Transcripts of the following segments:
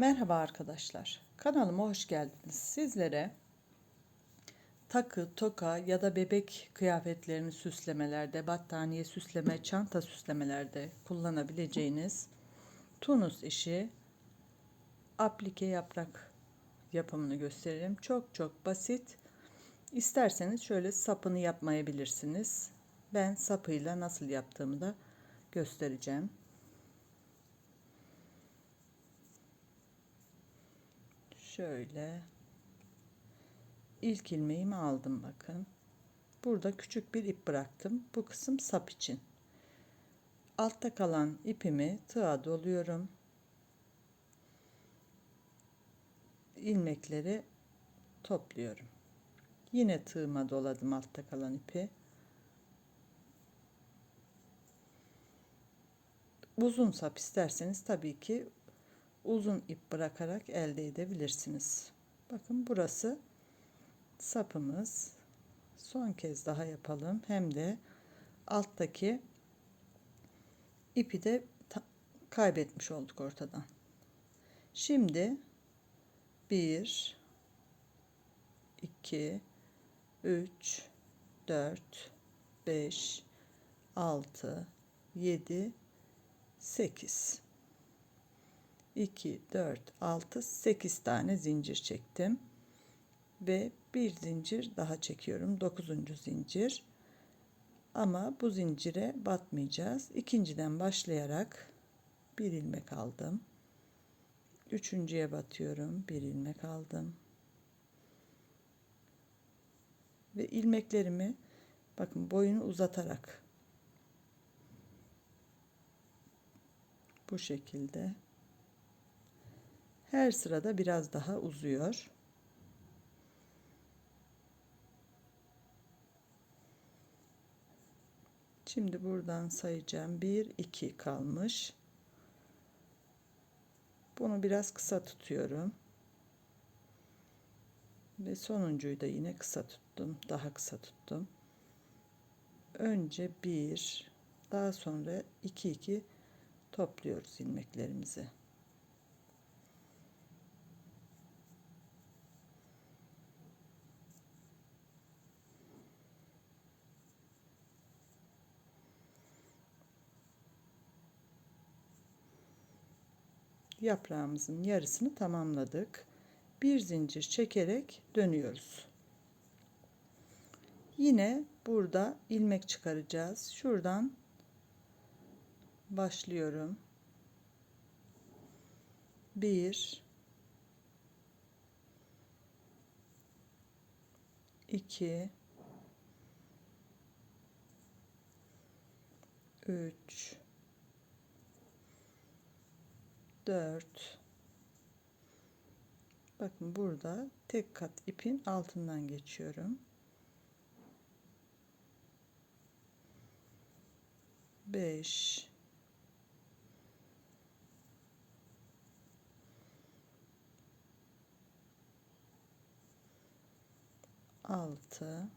Merhaba arkadaşlar. Kanalıma hoş geldiniz. Sizlere takı, toka ya da bebek kıyafetlerini süslemelerde, battaniye süsleme, çanta süslemelerde kullanabileceğiniz tunus işi aplike yaprak yapımını göstereyim. Çok çok basit. İsterseniz şöyle sapını yapmayabilirsiniz. Ben sapıyla nasıl yaptığımı da göstereceğim. Şöyle ilk ilmeğimi aldım bakın. Burada küçük bir ip bıraktım. Bu kısım sap için. Altta kalan ipimi tığa doluyorum. ilmekleri topluyorum. Yine tığıma doladım altta kalan ipi. Uzun sap isterseniz tabii ki uzun ip bırakarak elde edebilirsiniz. Bakın burası sapımız. Son kez daha yapalım. Hem de alttaki ipi de kaybetmiş olduk ortadan. Şimdi 1 2 3 4 5 6 7 8 2 4 6 8 tane zincir çektim. Ve bir zincir daha çekiyorum 9. zincir. Ama bu zincire batmayacağız. İkinciden başlayarak bir ilmek aldım. Üçüncüye batıyorum bir ilmek aldım. Ve ilmeklerimi bakın boyunu uzatarak bu şekilde her sırada biraz daha uzuyor. Şimdi buradan sayacağım. 1 2 kalmış. Bunu biraz kısa tutuyorum. Ve sonuncuyu da yine kısa tuttum. Daha kısa tuttum. Önce 1 daha sonra 2 2 topluyoruz ilmeklerimizi. Yaprağımızın yarısını tamamladık. Bir zincir çekerek dönüyoruz. Yine burada ilmek çıkaracağız. Şuradan başlıyorum. 1 2 3 4 Bakın burada tek kat ipin altından geçiyorum. 5 6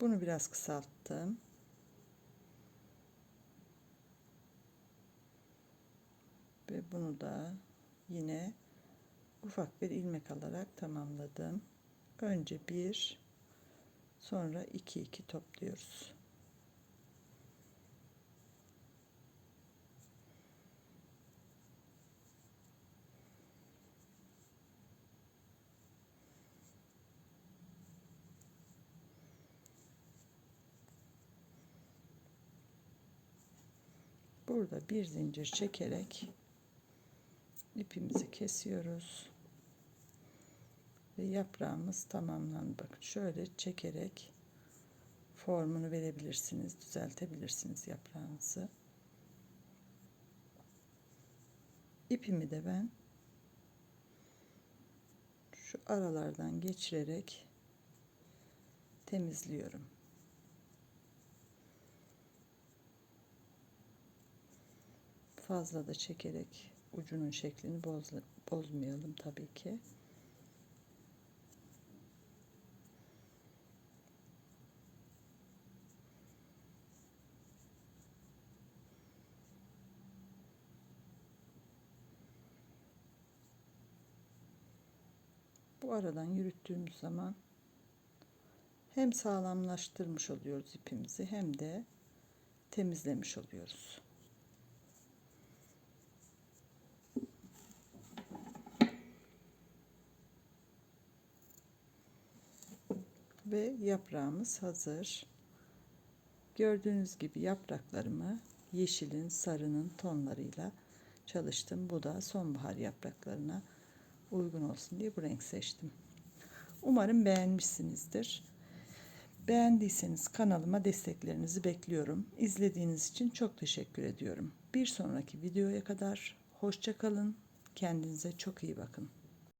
Bunu biraz kısalttım. Ve bunu da yine ufak bir ilmek alarak tamamladım. Önce bir sonra iki iki topluyoruz. Burada bir zincir çekerek ipimizi kesiyoruz. Ve yaprağımız tamamlandı. Bakın şöyle çekerek formunu verebilirsiniz, düzeltebilirsiniz yaprağınızı. İpimi de ben şu aralardan geçirerek temizliyorum. Fazla da çekerek ucunun şeklini boz, bozmayalım tabii ki. Bu aradan yürüttüğümüz zaman hem sağlamlaştırmış oluyoruz ipimizi hem de temizlemiş oluyoruz. Ve yaprağımız hazır. Gördüğünüz gibi yapraklarımı yeşilin, sarının tonlarıyla çalıştım. Bu da sonbahar yapraklarına uygun olsun diye bu renk seçtim. Umarım beğenmişsinizdir. Beğendiyseniz kanalıma desteklerinizi bekliyorum. İzlediğiniz için çok teşekkür ediyorum. Bir sonraki videoya kadar hoşça kalın. Kendinize çok iyi bakın.